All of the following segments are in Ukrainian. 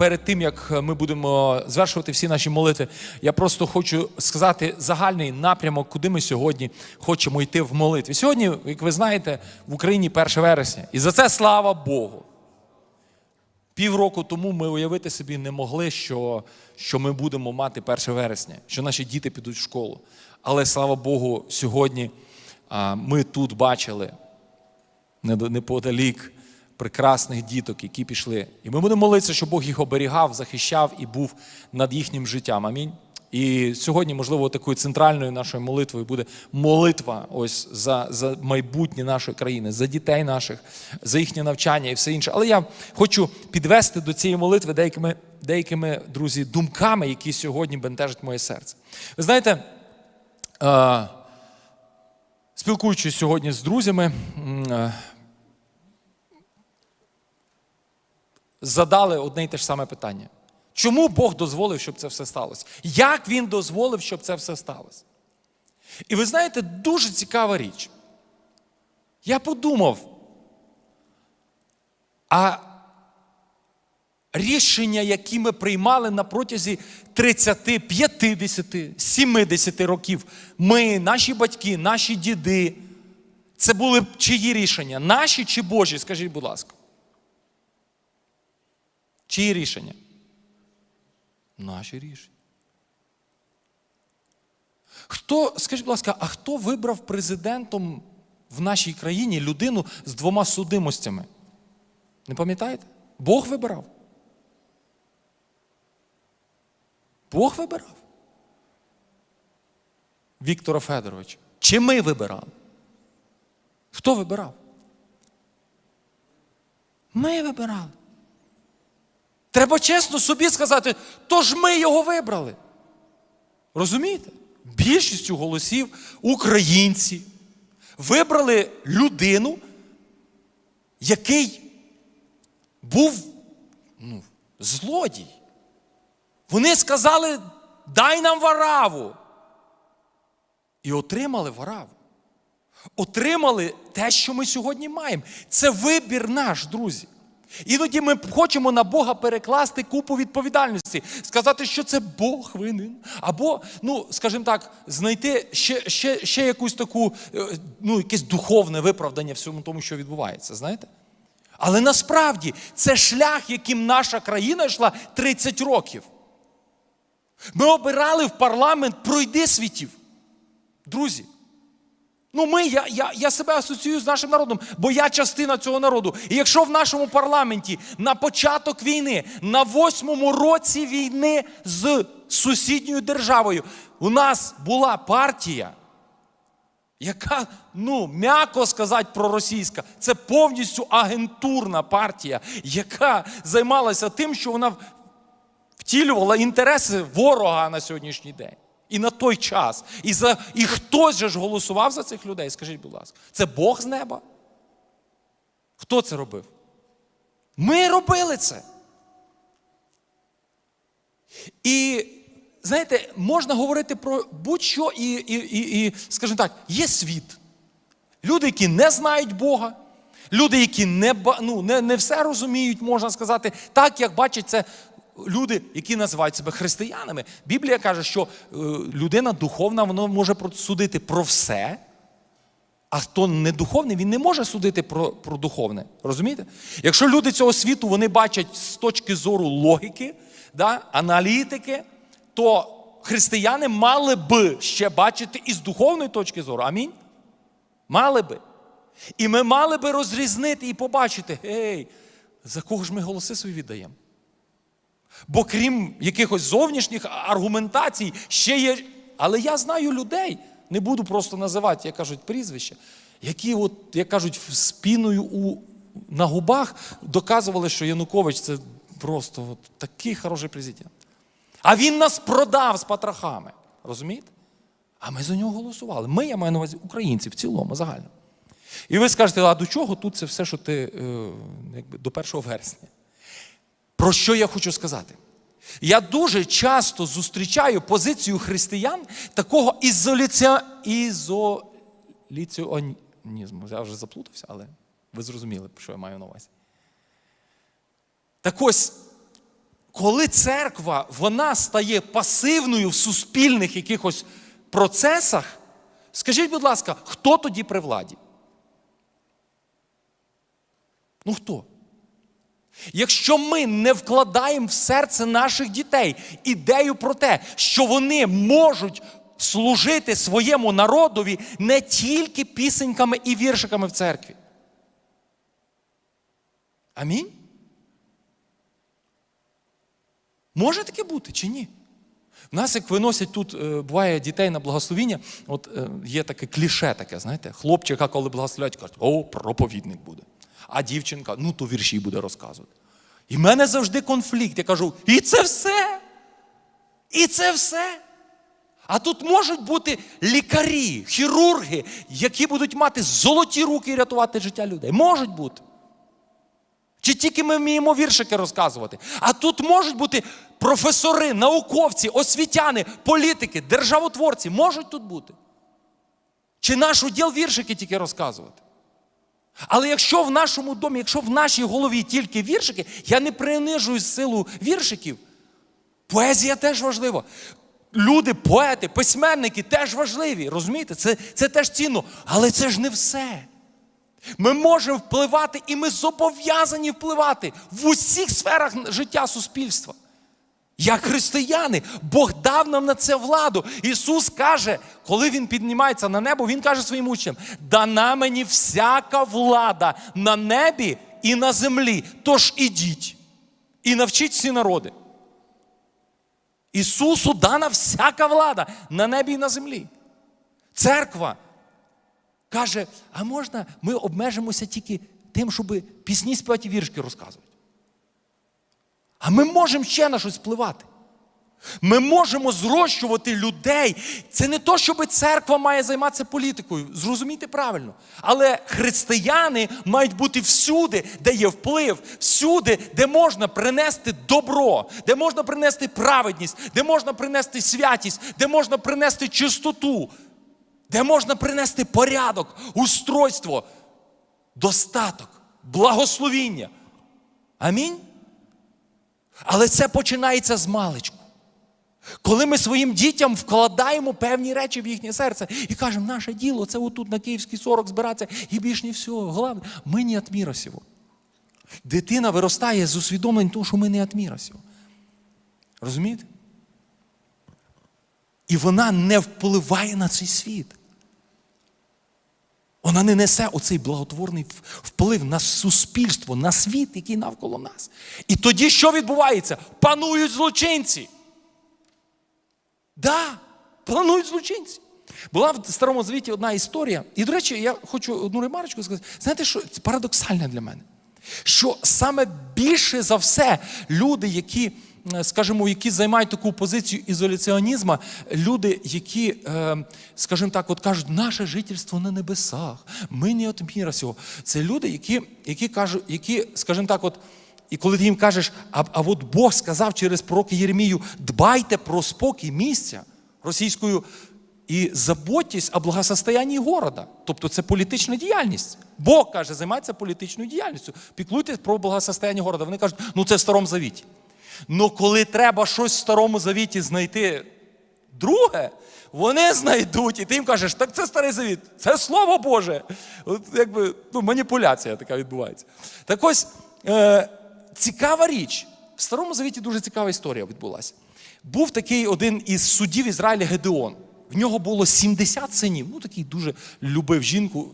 перед тим як ми будемо звершувати всі наші молитви, я просто хочу сказати загальний напрямок, куди ми сьогодні хочемо йти в молитві. Сьогодні, як ви знаєте, в Україні 1 вересня. І за це слава Богу. Півроку тому ми уявити собі не могли, що, що ми будемо мати 1 вересня, що наші діти підуть в школу. Але слава Богу, сьогодні а, ми тут бачили неподалік прекрасних діток, які пішли. І ми будемо молитися, щоб Бог їх оберігав, захищав і був над їхнім життям. Амінь. І сьогодні, можливо, такою центральною нашою молитвою буде молитва ось за, за майбутнє нашої країни, за дітей наших, за їхнє навчання і все інше. Але я хочу підвести до цієї молитви деякими, деякими друзі, думками, які сьогодні бентежать моє серце. Ви знаєте, е, спілкуючись сьогодні з друзями, м, е, задали одне й те ж саме питання. Чому Бог дозволив, щоб це все сталося? Як Він дозволив, щоб це все сталося? І ви знаєте, дуже цікава річ. Я подумав, а рішення, які ми приймали на протязі 30, 50, 70 років, ми, наші батьки, наші діди, це були чиї рішення? Наші чи Божі? Скажіть, будь ласка. Чиї рішення? Наші рішення. Хто, скажіть, будь ласка, а хто вибрав президентом в нашій країні людину з двома судимостями? Не пам'ятаєте? Бог вибирав. Бог вибирав. Віктора Федоровича. Чи ми вибирали? Хто вибирав? Ми вибирали. Треба чесно собі сказати, то ж ми його вибрали. Розумієте? Більшістю голосів українці вибрали людину, який був ну, злодій. Вони сказали, дай нам вараву. І отримали вараву. Отримали те, що ми сьогодні маємо. Це вибір наш, друзі. Іноді ми хочемо на Бога перекласти купу відповідальності, сказати, що це Бог винен. Або, ну, скажімо так, знайти ще, ще, ще якусь таку, е, ну, якесь духовне виправдання всьому тому, що відбувається, знаєте? Але насправді це шлях, яким наша країна йшла 30 років. Ми обирали в парламент пройди світів. Друзі. Ну, ми, я, я, я себе асоціюю з нашим народом, бо я частина цього народу. І якщо в нашому парламенті на початок війни, на восьмому році війни з сусідньою державою, у нас була партія, яка, ну, м'яко сказати проросійська, це повністю агентурна партія, яка займалася тим, що вона втілювала інтереси ворога на сьогоднішній день. І на той час. І, за, і хтось же ж голосував за цих людей, скажіть, будь ласка, це Бог з неба? Хто це робив? Ми робили це. І знаєте, можна говорити про будь-що і, і, і, і, скажімо так, є світ. Люди, які не знають Бога, люди, які не, ну, не, не все розуміють, можна сказати, так, як бачать це люди, які називають себе християнами. Біблія каже, що е, людина духовна, вона може судити про все. А хто не духовний, він не може судити про, про духовне. Розумієте? Якщо люди цього світу вони бачать з точки зору логіки, да, аналітики, то християни мали би ще бачити із духовної точки зору. Амінь. Мали би. І ми мали би розрізнити і побачити, гей, за кого ж ми голоси свої віддаємо? Бо крім якихось зовнішніх аргументацій, ще є. Але я знаю людей, не буду просто називати, як кажуть, прізвища, які, от, як кажуть, з піною у, на губах доказували, що Янукович це просто от, такий хороший президент. А він нас продав з патрахами. Розумієте? А ми за нього голосували. Ми, я маю на увазі, українці в цілому, загально. І ви скажете, а до чого тут це все, що ти е, якби, до 1 вересня? Про що я хочу сказати? Я дуже часто зустрічаю позицію християн такого ізоляція... ізоляціонізму. Я вже заплутався, але ви зрозуміли, що я маю на увазі. Так ось, коли церква вона стає пасивною в суспільних якихось процесах, скажіть, будь ласка, хто тоді при владі? Ну хто? Якщо ми не вкладаємо в серце наших дітей ідею про те, що вони можуть служити своєму народові не тільки пісеньками і віршиками в церкві. Амінь? Може таке бути чи ні? В нас, як виносять тут, е, буває дітей на благословіння, от е, є таке кліше, таке, знаєте, хлопчика, коли благословляють, кажуть, о, проповідник буде. А дівчинка, ну то вірші буде розказувати. І в мене завжди конфлікт. Я кажу, і це все. І це все. А тут можуть бути лікарі, хірурги, які будуть мати золоті руки і рятувати життя людей. Можуть бути. Чи тільки ми вміємо віршики розказувати? А тут можуть бути професори, науковці, освітяни, політики, державотворці. Можуть тут бути. Чи наш уділ віршики тільки розказувати? Але якщо в нашому домі, якщо в нашій голові тільки віршики, я не принижую силу віршиків. Поезія теж важлива. Люди, поети, письменники теж важливі. Розумієте? Це, це теж цінно. Але це ж не все. Ми можемо впливати, і ми зобов'язані впливати в усіх сферах життя суспільства. Як християни, Бог дав нам на це владу. Ісус каже, коли Він піднімається на небо, Він каже своїм учням: дана мені всяка влада на небі і на землі. Тож ідіть і навчіть всі народи. Ісусу дана всяка влада на небі і на землі. Церква каже: а можна ми обмежимося тільки тим, щоб пісні співати віршки розказувати. А ми можемо ще на щось впливати. Ми можемо зрощувати людей. Це не то, щоб церква має займатися політикою. Зрозумійте правильно. Але християни мають бути всюди, де є вплив, всюди, де можна принести добро, де можна принести праведність, де можна принести святість, де можна принести чистоту, де можна принести порядок, устройство, достаток, благословіння. Амінь. Але це починається з маличку. Коли ми своїм дітям вкладаємо певні речі в їхнє серце і кажемо, наше діло це отут на Київський 40 збиратися і більш не все. Головне, ми не від міра сього. Дитина виростає з усвідомленням того, що ми не від міра сього. Розумієте? І вона не впливає на цей світ. Вона не несе оцей благотворний вплив на суспільство, на світ, який навколо нас. І тоді що відбувається? Панують злочинці. Да, планують злочинці. Була в Старому Завіті одна історія. І, до речі, я хочу одну ремарочку сказати. Знаєте, що це парадоксальне для мене? Що саме більше за все люди, які, скажімо, які займають таку позицію ізоляціонізму, люди, які, скажімо так, от кажуть, наше жительство на небесах, ми не от міра сього. Це люди, які, які кажуть, які, скажімо так, от. І коли ти їм кажеш, а, а от Бог сказав через пророка Єремію, дбайте про спокій місця російською і заботьтесь о благосостоянні города. Тобто це політична діяльність. Бог каже, займається політичною діяльністю. Піклуйтесь про благосостояння города. Вони кажуть, ну це в Старому Завіті. Ну коли треба щось в Старому Завіті знайти друге, вони знайдуть, і ти їм кажеш, так це старий завіт, це Слово Боже. От якби ну, маніпуляція така відбувається. Так ось. Е, цікава річ. В Старому Завіті дуже цікава історія відбулася. Був такий один із суддів Ізраїля Гедеон. В нього було 70 синів. Ну, такий дуже любив жінку,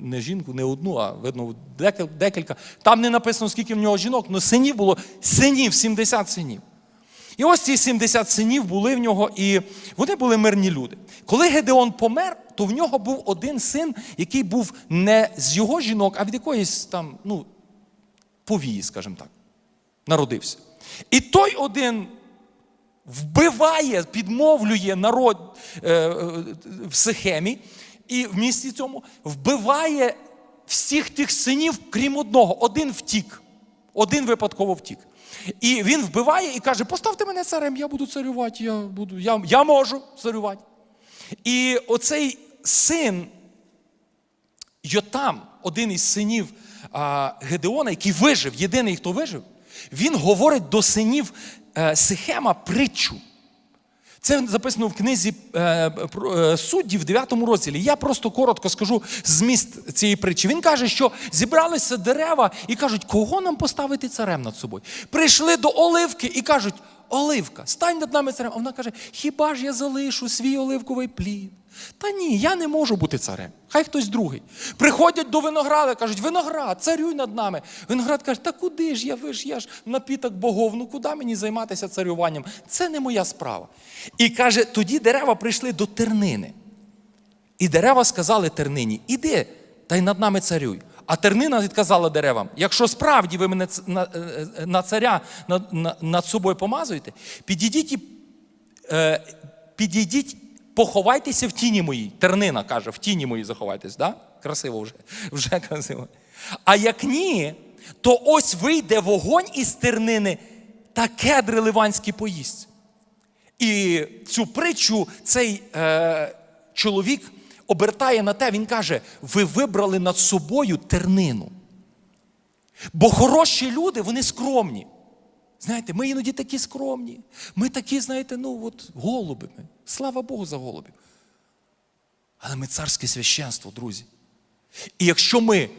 не жінку, не одну, а видно, декілька. Там не написано, скільки в нього жінок, але синів було синів, 70 синів. І ось ці 70 синів були в нього, і вони були мирні люди. Коли Гедеон помер, то в нього був один син, який був не з його жінок, а від якоїсь там, ну, повії, скажімо так народився. І той один вбиває, підмовлює народ е, е, в Сихемі і в місті цьому вбиває всіх тих синів, крім одного. Один втік, один випадково втік. І він вбиває і каже: Поставте мене царем, я буду царювати, я буду, я, я можу царювати. І оцей син, Йотам, один із синів а, Гедеона, який вижив, єдиний, хто вижив, він говорить до синів е, Сихема притчу. Це записано в книзі е, е, суддів в 9 розділі. Я просто коротко скажу зміст цієї притчі. Він каже, що зібралися дерева і кажуть, кого нам поставити царем над собою. Прийшли до оливки і кажуть: Оливка, стань над нами царем. А вона каже: Хіба ж я залишу свій оливковий плід? Та ні, я не можу бути царем. Хай хтось другий. Приходять до винограда, кажуть, виноград, царюй над нами. Виноград каже, та куди ж я ви ж я ж напіток богов, ну куди мені займатися царюванням? Це не моя справа. І каже, тоді дерева прийшли до тернини. І дерева сказали тернині: іди, та й над нами царюй. А тернина відказала деревам: якщо справді ви мене на, е, е, на царя над, над собою помазуєте, підійдіть і е, підійдіть, поховайтеся в тіні моїй. Тернина каже, в тіні моїй заховайтесь, да? Красиво вже, вже красиво. А як ні, то ось вийде вогонь із тернини та кедри ливанські поїсть. І цю притчу цей е, чоловік обертає на те, він каже: ви вибрали над собою тернину. Бо хороші люди, вони скромні. Знаєте, ми іноді такі скромні. Ми такі, знаєте, ну от голуби. Ми. Слава Богу за голубів. Але ми царське священство, друзі. І якщо ми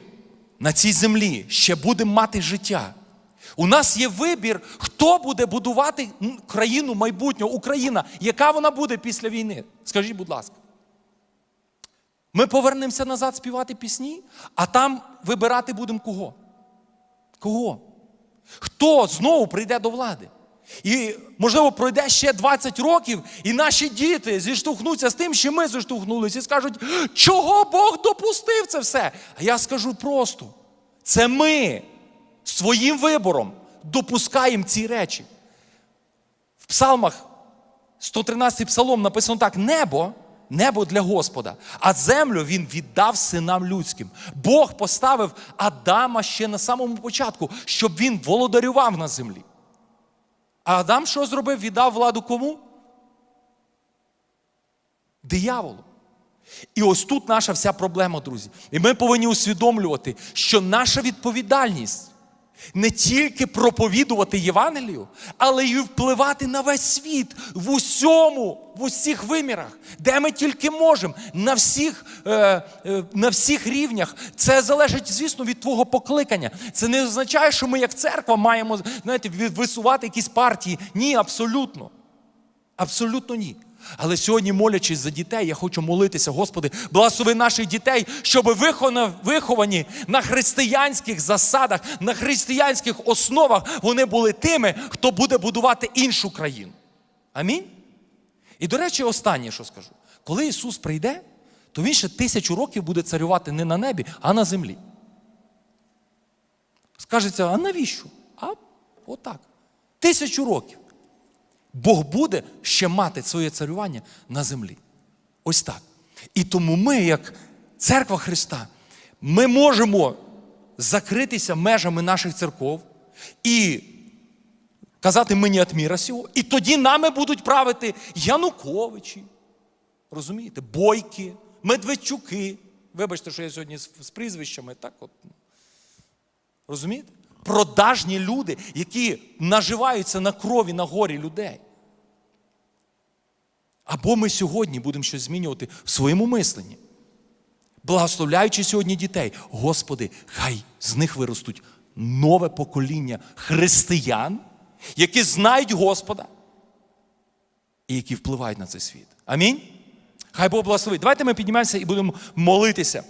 на цій землі ще будемо мати життя, у нас є вибір, хто буде будувати країну майбутнього, Україна, яка вона буде після війни? Скажіть, будь ласка. Ми повернемося назад співати пісні, а там вибирати будемо кого? Кого? Хто знову прийде до влади? І, можливо, пройде ще 20 років, і наші діти зіштовхнуться з тим, що ми зіштовхнулися, і скажуть, чого Бог допустив це все? А я скажу просто: це ми своїм вибором допускаємо ці речі. В псалмах 113 псалом написано так: небо. Небо для Господа, а землю він віддав синам людським. Бог поставив Адама ще на самому початку, щоб він володарював на землі. А Адам що зробив? Віддав владу кому? Дияволу. І ось тут наша вся проблема, друзі. І ми повинні усвідомлювати, що наша відповідальність не тільки проповідувати Євангелію, але й впливати на весь світ в усьому, в усіх вимірах, де ми тільки можемо, на всіх, е, е, на всіх рівнях. Це залежить, звісно, від твого покликання. Це не означає, що ми, як церква, маємо знаєте, висувати якісь партії. Ні, абсолютно. Абсолютно ні. Але сьогодні, молячись за дітей, я хочу молитися, Господи, благослови наших дітей, щоб виховані на християнських засадах, на християнських основах вони були тими, хто буде будувати іншу країну. Амінь. І до речі, останнє, що скажу: коли Ісус прийде, то Він ще тисячу років буде царювати не на небі, а на землі. Скажеться, а навіщо? А отак. Тисячу років. Бог буде ще мати своє царювання на землі. Ось так. І тому ми, як церква Христа, ми можемо закритися межами наших церков і казати ми не міра сього. І тоді нами будуть правити Януковичі, розумієте, Бойки, Медведчуки. Вибачте, що я сьогодні з прізвищами, так от. Розумієте? Продажні люди, які наживаються на крові на горі людей. Або ми сьогодні будемо щось змінювати в своєму мисленні. Благословляючи сьогодні дітей, Господи, хай з них виростуть нове покоління християн, які знають Господа і які впливають на цей світ. Амінь. Хай Бог благословить. Давайте ми піднімемося і будемо молитися.